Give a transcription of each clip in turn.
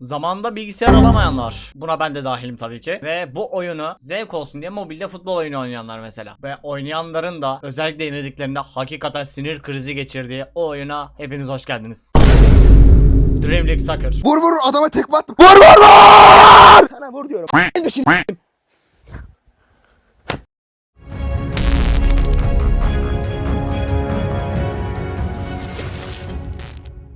Zamanda bilgisayar alamayanlar. Buna ben de dahilim tabii ki. Ve bu oyunu zevk olsun diye mobilde futbol oyunu oynayanlar mesela. Ve oynayanların da özellikle yenildiklerinde hakikaten sinir krizi geçirdiği o oyuna hepiniz hoş geldiniz. Dream League Soccer. Vur vur adama tekme attım. Vur vur vur! Sana vur diyorum. Ben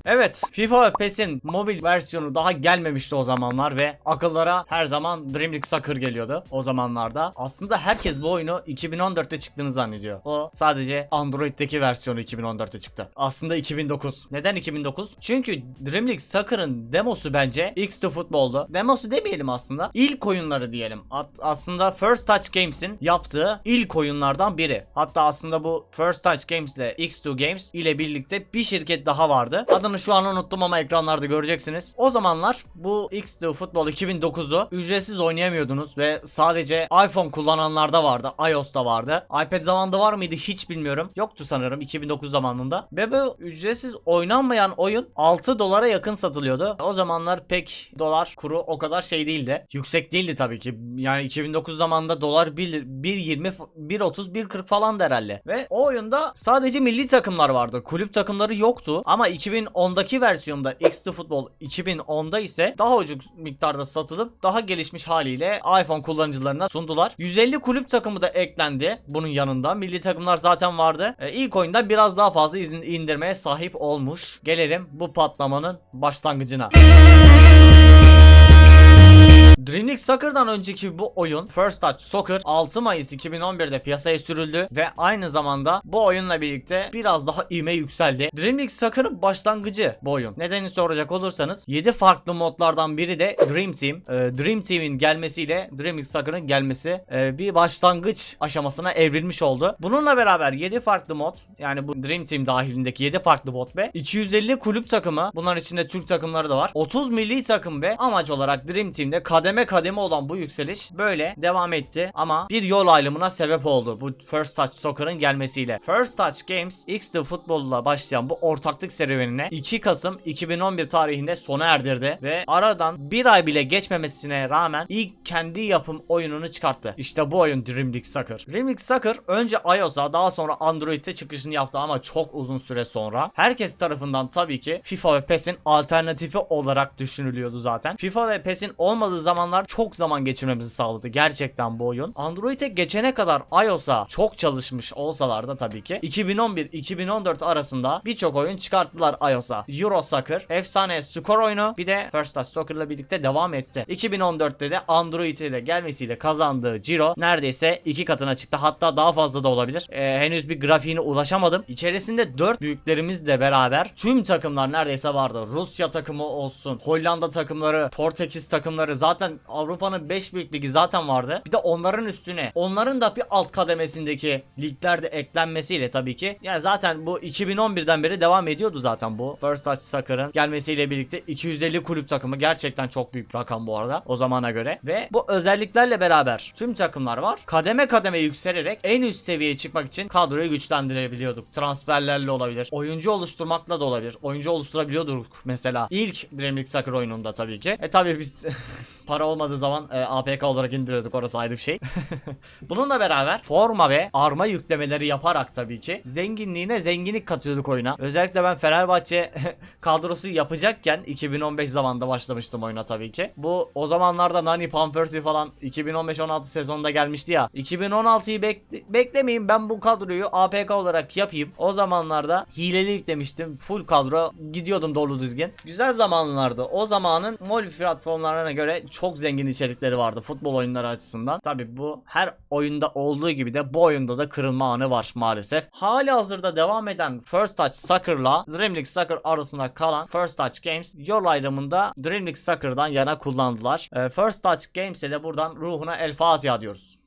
Evet, FIFA ve PES'in mobil versiyonu daha gelmemişti o zamanlar ve akıllara her zaman Dream League Soccer geliyordu o zamanlarda. Aslında herkes bu oyunu 2014'te çıktığını zannediyor. O sadece Android'deki versiyonu 2014'te çıktı. Aslında 2009. Neden 2009? Çünkü Dream League Soccer'ın demosu bence X2 Football'du. Demosu demeyelim aslında. İlk oyunları diyelim. At- aslında First Touch Games'in yaptığı ilk oyunlardan biri. Hatta aslında bu First Touch Games ile X2 Games ile birlikte bir şirket daha vardı. Adını şu an unuttum ama ekranlarda göreceksiniz. O zamanlar bu X2 Football 2009'u ücretsiz oynayamıyordunuz ve sadece iPhone kullananlarda vardı. iOS'ta vardı. iPad zamanında var mıydı hiç bilmiyorum. Yoktu sanırım 2009 zamanında. Ve bu ücretsiz oynanmayan oyun 6 dolara yakın satılıyordu. O zamanlar pek dolar kuru o kadar şey değildi. Yüksek değildi tabii ki. Yani 2009 zamanında dolar 1 1.20 1.30 1.40 falan herhalde. Ve o oyunda sadece milli takımlar vardı. Kulüp takımları yoktu. Ama 2010'daki versiyonda X2 Football 2010'da ise daha ucuz miktarda satılıp daha gelişmiş haliyle iPhone kullanıcılarına sundular. 150 kulüp takımı da eklendi bunun yanında. Milli takımlar zaten vardı. E, ilk oyunda biraz daha fazla izin indirmeye sahip olmuş. Gelelim bu patlamanın başlangıcına. Dream League Soccer'dan önceki bu oyun First Touch Soccer 6 Mayıs 2011'de piyasaya sürüldü ve aynı zamanda bu oyunla birlikte biraz daha ivme yükseldi. Dream League Soccer'ın başlangıcı bu oyun. Nedenini soracak olursanız 7 farklı modlardan biri de Dream Team. Ee, Dream Team'in gelmesiyle Dream League Soccer'ın gelmesi e, bir başlangıç aşamasına evrilmiş oldu. Bununla beraber 7 farklı mod yani bu Dream Team dahilindeki 7 farklı mod ve 250 kulüp takımı bunlar içinde Türk takımları da var. 30 milli takım ve amaç olarak Dream Team'de kademe kademe olan bu yükseliş böyle devam etti ama bir yol ayrımına sebep oldu bu First Touch Soccer'ın gelmesiyle. First Touch Games X2 futbolla başlayan bu ortaklık serüvenine 2 Kasım 2011 tarihinde sona erdirdi ve aradan bir ay bile geçmemesine rağmen ilk kendi yapım oyununu çıkarttı. İşte bu oyun Dream League Soccer. Dream League Soccer önce iOS'a daha sonra Android'e çıkışını yaptı ama çok uzun süre sonra. Herkes tarafından tabii ki FIFA ve PES'in alternatifi olarak düşünülüyordu zaten. FIFA ve PES'in olmadığı zamanlar çok zaman geçirmemizi sağladı gerçekten bu oyun. Android'e geçene kadar iOS'a çok çalışmış olsalar da tabii ki 2011-2014 arasında birçok oyun çıkarttılar iOS'a. Euro Soccer, efsane skor oyunu bir de First Touch Soccer ile birlikte devam etti. 2014'te de Android'e de gelmesiyle kazandığı Ciro neredeyse iki katına çıktı. Hatta daha fazla da olabilir. Ee, henüz bir grafiğine ulaşamadım. İçerisinde 4 büyüklerimizle beraber tüm takımlar neredeyse vardı. Rusya takımı olsun, Hollanda takımları, Portekiz takımları zaten Avrupa'nın 5 büyük ligi zaten vardı. Bir de onların üstüne onların da bir alt kademesindeki liglerde eklenmesiyle tabii ki. Yani zaten bu 2011'den beri devam ediyordu zaten bu. First Touch Soccer'ın gelmesiyle birlikte 250 kulüp takımı gerçekten çok büyük rakam bu arada o zamana göre. Ve bu özelliklerle beraber tüm takımlar var. Kademe kademe yükselerek en üst seviyeye çıkmak için kadroyu güçlendirebiliyorduk. Transferlerle olabilir. Oyuncu oluşturmakla da olabilir. Oyuncu oluşturabiliyorduk mesela. İlk Dream League Soccer oyununda tabii ki. E tabii biz para olmadığı zaman e, APK olarak indiriyorduk orası ayrı bir şey. Bununla beraber forma ve arma yüklemeleri yaparak tabii ki zenginliğine zenginlik katıyorduk oyuna. Özellikle ben Fenerbahçe kadrosu yapacakken 2015 zamanında başlamıştım oyuna tabii ki. Bu o zamanlarda Nani Van Persie falan 2015-16 sezonunda gelmişti ya. 2016'yı bekle beklemeyin ben bu kadroyu APK olarak yapayım. O zamanlarda hileli yüklemiştim. Full kadro gidiyordum dolu düzgün. Güzel zamanlardı. O zamanın mobil platformlarına göre çok zengin içerikleri vardı futbol oyunları açısından. Tabi bu her oyunda olduğu gibi de bu oyunda da kırılma anı var maalesef. Hali hazırda devam eden First Touch Soccer'la Dream League Soccer arasında kalan First Touch Games yol ayrımında Dream League Soccer'dan yana kullandılar. Ee, First Touch Games'e de buradan ruhuna el Fatiha diyoruz.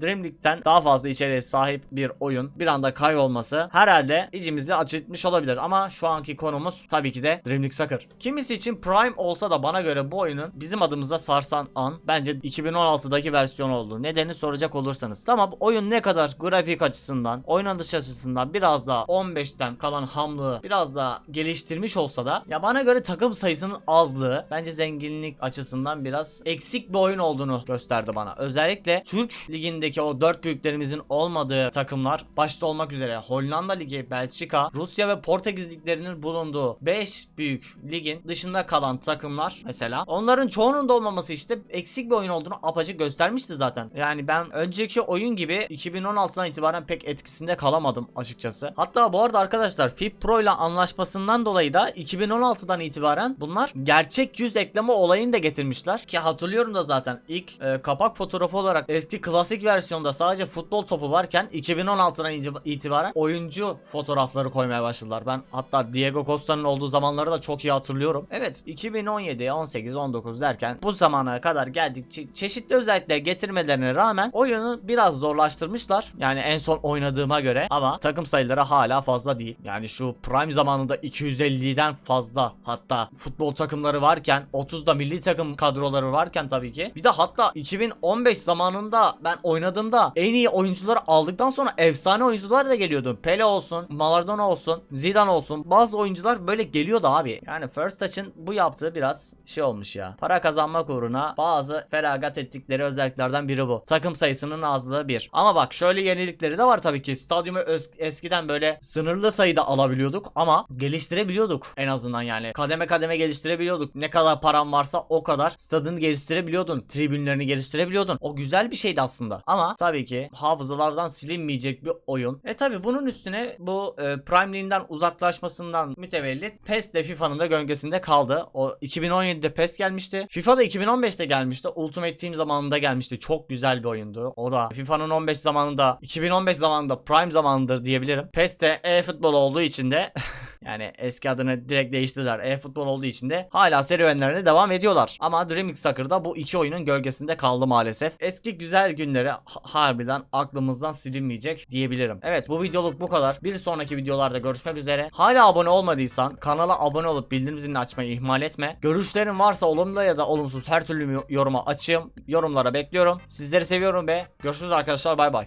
Dream League'den daha fazla içeriğe sahip bir oyun bir anda kaybolması herhalde içimizi acıtmış olabilir ama şu anki konumuz tabii ki de Dream League Soccer. Kimisi için Prime olsa da bana göre bu oyunun bizim adımıza sarsan an bence 2016'daki versiyon oldu. Nedeni soracak olursanız. Tamam oyun ne kadar grafik açısından, oynanış açısından biraz daha 15'ten kalan hamlığı biraz daha geliştirmiş olsa da ya bana göre takım sayısının azlığı bence zenginlik açısından biraz eksik bir oyun olduğunu gösterdi bana. Özellikle Türk ligindeki o dört büyüklerimizin olmadığı takımlar başta olmak üzere Hollanda Ligi, Belçika, Rusya ve Portekiz liglerinin bulunduğu 5 büyük ligin dışında kalan takımlar mesela onların çoğunun da olmaması işte eksik bir oyun olduğunu apaçık göstermişti zaten. Yani ben önceki oyun gibi 2016'dan itibaren pek etkisinde kalamadım açıkçası. Hatta bu arada arkadaşlar FIP Pro ile anlaşmasından dolayı da 2016'dan itibaren bunlar gerçek yüz ekleme olayını da getirmişler. Ki hatırlıyorum da zaten ilk e, kapak fotoğrafı olarak eski klasik versiyonda sadece futbol topu varken 2016'dan iti- itibaren oyuncu fotoğrafları koymaya başladılar. Ben hatta Diego Costa'nın olduğu zamanları da çok iyi hatırlıyorum. Evet 2017, 18, 19 derken bu zamana kadar geldik. Çe- çeşitli özellikler getirmelerine rağmen oyunu biraz zorlaştırmışlar. Yani en son oynadığıma göre ama takım sayıları hala fazla değil. Yani şu prime zamanında 250'den fazla hatta futbol takımları varken 30'da milli takım kadroları varken tabii ki. Bir de hatta 2015 zamanında ben oynadığımda en iyi oyuncuları aldıktan sonra efsane oyuncular da geliyordu. Pele olsun, Maradona olsun, Zidane olsun. Bazı oyuncular böyle geliyordu abi. Yani First Touch'ın bu yaptığı biraz şey olmuş ya. Para kazanmak uğruna bazı feragat ettikleri özelliklerden biri bu. Takım sayısının azlığı bir. Ama bak şöyle yenilikleri de var tabii ki. Stadyumu eskiden böyle sınırlı sayıda alabiliyorduk ama geliştirebiliyorduk en azından yani. Kademe kademe geliştirebiliyorduk. Ne kadar param varsa o kadar stadını geliştirebiliyordun. Tribünlerini geliştirebiliyordun. O güzel bir şeydi aslında. Ama tabii ki hafızalardan silinmeyecek bir oyun. E tabii bunun üstüne bu e, Prime League'den uzaklaşmasından mütevellit PES de FIFA'nın da gölgesinde kaldı. O 2017'de PES gelmişti. FIFA da 2015'te gelmişti. Ultimate Team zamanında gelmişti. Çok güzel bir oyundu. O da FIFA'nın 15 zamanında 2015 zamanında Prime zamanıdır diyebilirim. PES de e-futbol olduğu için de Yani eski adını direkt değiştirdiler. E-futbol olduğu için de hala serüvenlerine devam ediyorlar. Ama Dream League Soccer'da bu iki oyunun gölgesinde kaldı maalesef. Eski güzel günleri ha- harbiden aklımızdan silinmeyecek diyebilirim. Evet bu videoluk bu kadar. Bir sonraki videolarda görüşmek üzere. Hala abone olmadıysan kanala abone olup bildirim zilini açmayı ihmal etme. Görüşlerin varsa olumlu ya da olumsuz her türlü yoruma açığım. Yorumlara bekliyorum. Sizleri seviyorum ve görüşürüz arkadaşlar bay bay.